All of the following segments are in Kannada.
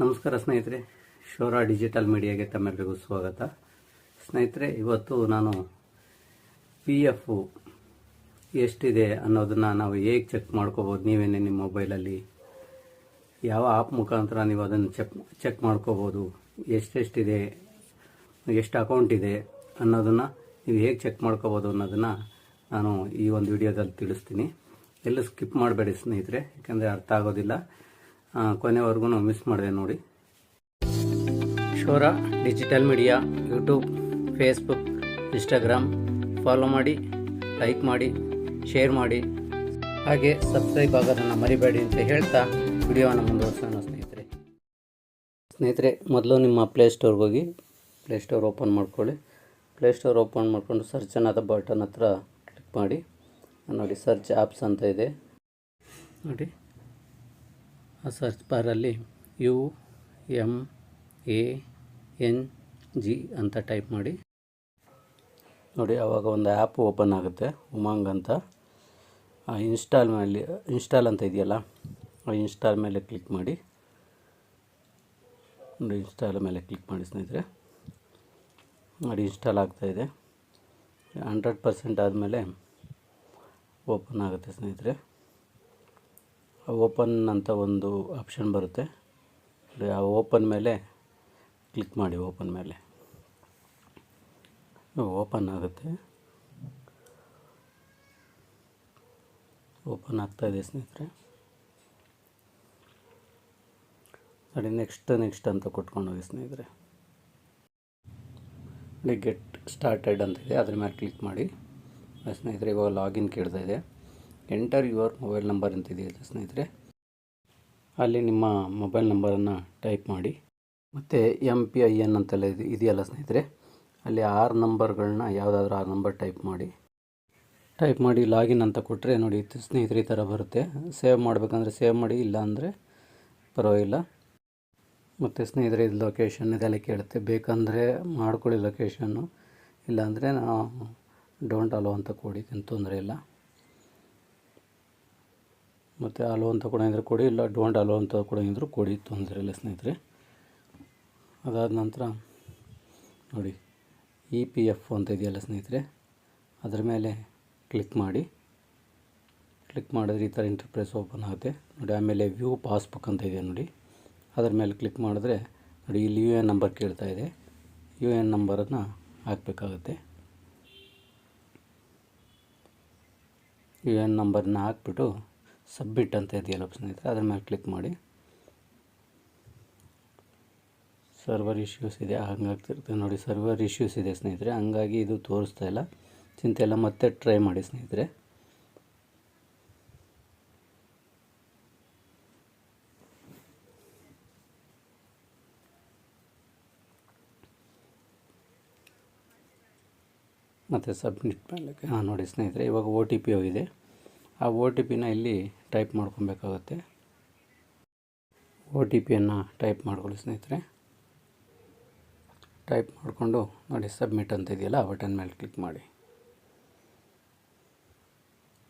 ನಮಸ್ಕಾರ ಸ್ನೇಹಿತರೆ, ಶೋರ ಡಿಜಿಟಲ್ ಮೀಡಿಯಾಗೆ ತಮ್ಮೆಲ್ಲರಿಗೂ ಸ್ವಾಗತ. ಸ್ನೇಹಿತರೆ, ಇವತ್ತು ನಾನು ಪಿ ಎಫ್ ಎಷ್ಟಿದೆ ಅನ್ನೋದನ್ನು ನಾವು ಹೇಗೆ ಚೆಕ್ ಮಾಡ್ಕೋಬೋದು? ನೀವೇನೆ ನಿಮ್ಮ ಮೊಬೈಲಲ್ಲಿ ಯಾವ ಆ್ಯಪ್ ಮುಖಾಂತರ ನೀವು ಅದನ್ನು ಚೆಕ್ ಚೆಕ್ ಮಾಡ್ಕೋಬೋದು? ಎಷ್ಟೆಷ್ಟಿದೆ? ಎಷ್ಟು ಅಕೌಂಟ್ ಇದೆ ಅನ್ನೋದನ್ನು ನೀವು ಹೇಗೆ ಚೆಕ್ ಮಾಡ್ಕೋಬೋದು ಅನ್ನೋದನ್ನು ನಾನು ಈ ಒಂದು ವಿಡಿಯೋದಲ್ಲಿ ತಿಳಿಸ್ತೀನಿ. ಎಲ್ಲೂ ಸ್ಕಿಪ್ ಮಾಡಬೇಡಿ ಸ್ನೇಹಿತರೆ, ಯಾಕೆಂದರೆ ಅರ್ಥ ಆಗೋದಿಲ್ಲ. ಕೊನೆವರೆಗೂ ಮಿಸ್ ಮಾಡಿದೆ ನೋಡಿ. ಶೋರ digital media YouTube Facebook Instagram follow ಮಾಡಿ ಲೈಕ್ ಮಾಡಿ ಶೇರ್ ಮಾಡಿ. ಹಾಗೆ ಸಬ್ಸ್ಕ್ರೈಬ್ ಆಗೋದನ್ನು ಮರಿಬೇಡಿ ಅಂತ ಹೇಳ್ತಾ ವಿಡಿಯೋವನ್ನು ಮುಂದುವರ್ಸೋಣ ಸ್ನೇಹಿತರೆ. ಸ್ನೇಹಿತರೆ, ಮೊದಲು ನಿಮ್ಮ ಪ್ಲೇಸ್ಟೋರ್ಗೆ ಹೋಗಿ ಪ್ಲೇಸ್ಟೋರ್ ಓಪನ್ ಮಾಡ್ಕೊಳ್ಳಿ. ಪ್ಲೇಸ್ಟೋರ್ ಓಪನ್ ಮಾಡಿಕೊಂಡು ಸರ್ಚ್ ಅನ್ನೋದ ಬಟನ್ ಹತ್ರ ಕ್ಲಿಕ್ ಮಾಡಿ. ನೋಡಿ ಸರ್ಚ್ ಆ್ಯಪ್ಸ್ ಅಂತ ಇದೆ. ನೋಡಿ. Search ಬಾರಲ್ಲಿ U M A, N, G ಅಂತ ಟೈಪ್ ಮಾಡಿ. ನೋಡಿ ಆವಾಗ ಒಂದು ಆ್ಯಪ್ ಓಪನ್ ಆಗುತ್ತೆ, ಉಮಾಂಗ್ ಅಂತ. ಆ ಇನ್ಸ್ಟಾಲ್ ಮೇಲೆ, ಇನ್ಸ್ಟಾಲ್ ಅಂತ ಇದೆಯಲ್ಲ, ಆ ಇನ್ಸ್ಟಾಲ್ ಮೇಲೆ ಕ್ಲಿಕ್ ಮಾಡಿ. ನೋಡಿ, ಇನ್ಸ್ಟಾಲ್ ಮೇಲೆ ಕ್ಲಿಕ್ ಮಾಡಿ ಸ್ನೇಹಿತರೆ. ನೋಡಿ, ಇನ್ಸ್ಟಾಲ್ ಆಗ್ತಾಯಿದೆ ಹಂಡ್ರೆಡ್ ಪರ್ಸೆಂಟ್ ಆದಮೇಲೆ ಓಪನ್ ಆಗುತ್ತೆ ಸ್ನೇಹಿತರೆ. ಓಪನ್ ಅಂತ ಒಂದು ಆಪ್ಷನ್ ಬರುತ್ತೆ. ಆ ಓಪನ್ ಮೇಲೆ ಕ್ಲಿಕ್ ಮಾಡಿ, ಓಪನ್ ಮೇಲೆ. ಓಪನ್ ಆಗುತ್ತೆ. ಓಪನ್ ಆಗ್ತಾ ಇದೆ ಸ್ನೇಹಿತರೆ. ನೋಡಿ ನೆಕ್ಸ್ಟ್ ನೆಕ್ಸ್ಟ್ ಅಂತ ಕೊಟ್ಕೊಂಡು ಹೋಗಿ ಸ್ನೇಹಿತರೆ. ನೋಡಿ ಗೆಟ್ ಸ್ಟಾರ್ಟೆಡ್ ಅಂತ ಇದೆ. ಅದ್ರ ಮೇಲೆ ಕ್ಲಿಕ್ ಮಾಡಿ. ಸ್ನೇಹಿತರೆ, ಇವಾಗ ಲಾಗಿನ್ ಕೇಳ್ತಾ ಇದೆ. ಎಂಟರ್ ಯುವರ್ ಮೊಬೈಲ್ ನಂಬರ್ ಅಂತ ಇದೆಯಲ್ಲ ಸ್ನೇಹಿತರೆ? ಅಲ್ಲಿ ನಿಮ್ಮ ಮೊಬೈಲ್ ನಂಬರನ್ನು ಟೈಪ್ ಮಾಡಿ. ಮತ್ತು ಎಂ ಪಿ ಐ ಎನ್ ಅಂತೆಲ್ಲ ಇದು ಇದೆಯಲ್ಲ ಸ್ನೇಹಿತರೆ? ಅಲ್ಲಿ ಆರು ನಂಬರ್ಗಳನ್ನ ಯಾವುದಾದ್ರೂ ಆರು ನಂಬರ್ ಟೈಪ್ ಮಾಡಿ. ಟೈಪ್ ಮಾಡಿ ಲಾಗಿನ್ ಅಂತ ಕೊಟ್ಟರೆ ನೋಡಿ, ಸ್ನೇಹಿತರೆ ಈ ಥರ ಬರುತ್ತೆ. ಸೇವ್ ಮಾಡಬೇಕಂದ್ರೆ ಸೇವ್ ಮಾಡಿ, ಇಲ್ಲ ಅಂದರೆ ಪರವಾಗಿಲ್ಲ. ಮತ್ತು ಸ್ನೇಹಿತರೆ ಇದು ಲೊಕೇಶನ್ ಇದೆಲ್ಲ ಕೇಳುತ್ತೆ. ಬೇಕಂದರೆ ಮಾಡ್ಕೊಳ್ಳಿ ಲೊಕೇಶನ್ನು ಇಲ್ಲಾಂದರೆ ನಾವು ಡೋಂಟ್ ಅಲೋ ಅಂತ ಕೊಡಿ ತೊಂದರೆ ಇಲ್ಲ. ಮತ್ತು ಅಲೋ ಅಂತ ಕೊಡೋಂಗಿದ್ರೆ ಕೊಡಿ, ಇಲ್ಲ ಡೋಂಟ್ ಅಲೋ ಅಂತ ಕೊಡೋಂಗಿದ್ರು ಕೊಡಿ, ತೊಂದರೆ ಇಲ್ಲ ಸ್ನೇಹಿತರೆ. ಅದಾದ ನಂತರ ನೋಡಿ ಇ ಪಿ ಎಫ್ ಅಂತ ಇದೆಯಲ್ಲ ಸ್ನೇಹಿತರೆ, ಅದರ ಮೇಲೆ ಕ್ಲಿಕ್ ಮಾಡಿ. ಕ್ಲಿಕ್ ಮಾಡಿದ್ರೆ ಈ ಥರ ಇಂಟರ್ಪ್ರೈಸ್ ಓಪನ್ ಆಗುತ್ತೆ. ನೋಡಿ, ಆಮೇಲೆ ವ್ಯೂ ಪಾಸ್ಬುಕ್ ಅಂತ ಇದೆ ನೋಡಿ. ಅದರ ಮೇಲೆ ಕ್ಲಿಕ್ ಮಾಡಿದ್ರೆ ನೋಡಿ, ಇಲ್ಲಿ ಯು ಎನ್ ನಂಬರ್ ಕೇಳ್ತಾ ಇದೆ. ಯು ಎನ್ ನಂಬರನ್ನು ಹಾಕಬೇಕಾಗುತ್ತೆ. ಯು ಎನ್ ನಂಬರನ್ನ ಹಾಕ್ಬಿಟ್ಟು ಸಬ್ಮಿಟ್ ಅಂತ ಇದೆಯಲ್ಲ ಸ್ನೇಹಿತರೆ, ಅದ್ರ ಮೇಲೆ ಕ್ಲಿಕ್ ಮಾಡಿ. ಸರ್ವರ್ ಇಶ್ಯೂಸ್ ಇದೆ, ಹಂಗಾಗ್ತಿರುತ್ತೆ ನೋಡಿ ಸರ್ವರ್ ಇಶ್ಯೂಸ್ ಇದೆ ಸ್ನೇಹಿತರೆ, ಹಂಗಾಗಿ ಇದು ತೋರಿಸ್ತಾ ಇಲ್ಲ. ಚಿಂತೆ ಎಲ್ಲ ಮತ್ತೆ ಟ್ರೈ ಮಾಡಿ ಸ್ನೇಹಿತರೆ. ಮತ್ತು ಸಬ್ಮಿಟ್ ಮಾಡಲಿಕ್ಕೆ, ಹಾಂ ನೋಡಿ ಸ್ನೇಹಿತರೆ, ಇವಾಗ ಒ ಟಿ ಪಿ ಹೋಗಿದೆ ಆ ಒ ಟಿ ಪಿನ ಇಲ್ಲಿ ಟೈಪ್ ಮಾಡ್ಕೊಬೇಕಾಗುತ್ತೆ. ಓ ಟಿ ಪಿಯನ್ನು ಟೈಪ್ ಮಾಡ್ಕೊಳ್ಳಿ ಸ್ನೇಹಿತರೆ. ಟೈಪ್ ಮಾಡಿಕೊಂಡು ನೋಡಿ ಸಬ್ಮಿಟ್ ಅಂತ ಇದೆಯಲ್ಲ ಆ ಬಟನ್ ಮೇಲೆ ಕ್ಲಿಕ್ ಮಾಡಿ.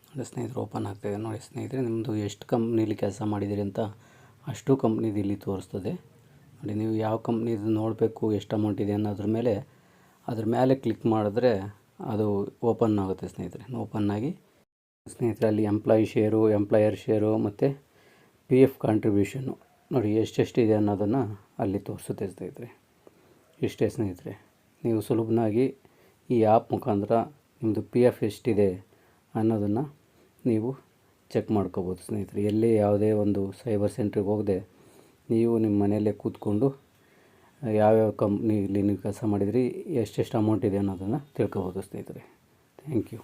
ನೋಡಿ ಸ್ನೇಹಿತರೆ ಓಪನ್ ಆಗ್ತಾಯಿದೆ ನೋಡಿ ಸ್ನೇಹಿತರೆ ನಿಮ್ಮದು ಎಷ್ಟು ಕಂಪ್ನೀಲಿ ಕೆಲಸ ಮಾಡಿದ್ದೀರಿ ಅಂತ ಅಷ್ಟು ಕಂಪ್ನಿದು ಇಲ್ಲಿ ತೋರಿಸ್ತದೆ. ನೋಡಿ ನೀವು ಯಾವ ಕಂಪ್ನಿದು ನೋಡಬೇಕು, ಎಷ್ಟು ಅಮೌಂಟ್ ಇದೆ ಅನ್ನೋದ್ರ ಮೇಲೆ ಅದ್ರ ಮೇಲೆ ಕ್ಲಿಕ್ ಮಾಡಿದ್ರೆ ಅದು ಓಪನ್ ಆಗುತ್ತೆ ಸ್ನೇಹಿತರೆ. ಓಪನ್ ಆಗಿ ಸ್ನೇಹಿತರೆ ಅಲ್ಲಿ ಎಂಪ್ಲಾಯಿ ಶೇರು ಎಂಪ್ಲಾಯರ್ ಶೇರು ಮತ್ತು ಪಿ ಎಫ್ ಕಾಂಟ್ರಿಬ್ಯೂಷನ್ನು ನೋಡಿ, ಎಷ್ಟೆಷ್ಟಿದೆ ಅನ್ನೋದನ್ನು ಅಲ್ಲಿ ತೋರಿಸುತ್ತೆ ಸ್ನೇಹಿತರೆ ಇಷ್ಟೇ ಸ್ನೇಹಿತರೆ, ನೀವು ಸುಲಭನಾಗಿ ಈ ಆ್ಯಪ್ ಮುಖಾಂತರ ನಿಮ್ಮದು ಪಿ ಎಫ್ ಎಷ್ಟಿದೆ ಅನ್ನೋದನ್ನು ನೀವು ಚೆಕ್ ಮಾಡ್ಕೋಬೋದು ಸ್ನೇಹಿತರೆ. ಎಲ್ಲೇ ಯಾವುದೇ ಒಂದು ಸೈಬರ್ ಸೆಂಟ್ರಿಗೆ ಹೋಗದೆ ನೀವು ನಿಮ್ಮ ಮನೆಯಲ್ಲೇ ಕೂತ್ಕೊಂಡು ಯಾವ್ಯಾವ ಕಂಪ್ನಿಲಿ ನೀವು ಕೆಲಸ ಮಾಡಿದ್ರಿ, ಎಷ್ಟೆಷ್ಟು ಅಮೌಂಟ್ ಇದೆ ಅನ್ನೋದನ್ನು ತಿಳ್ಕೊಬೋದು ಸ್ನೇಹಿತರೆ. Thank you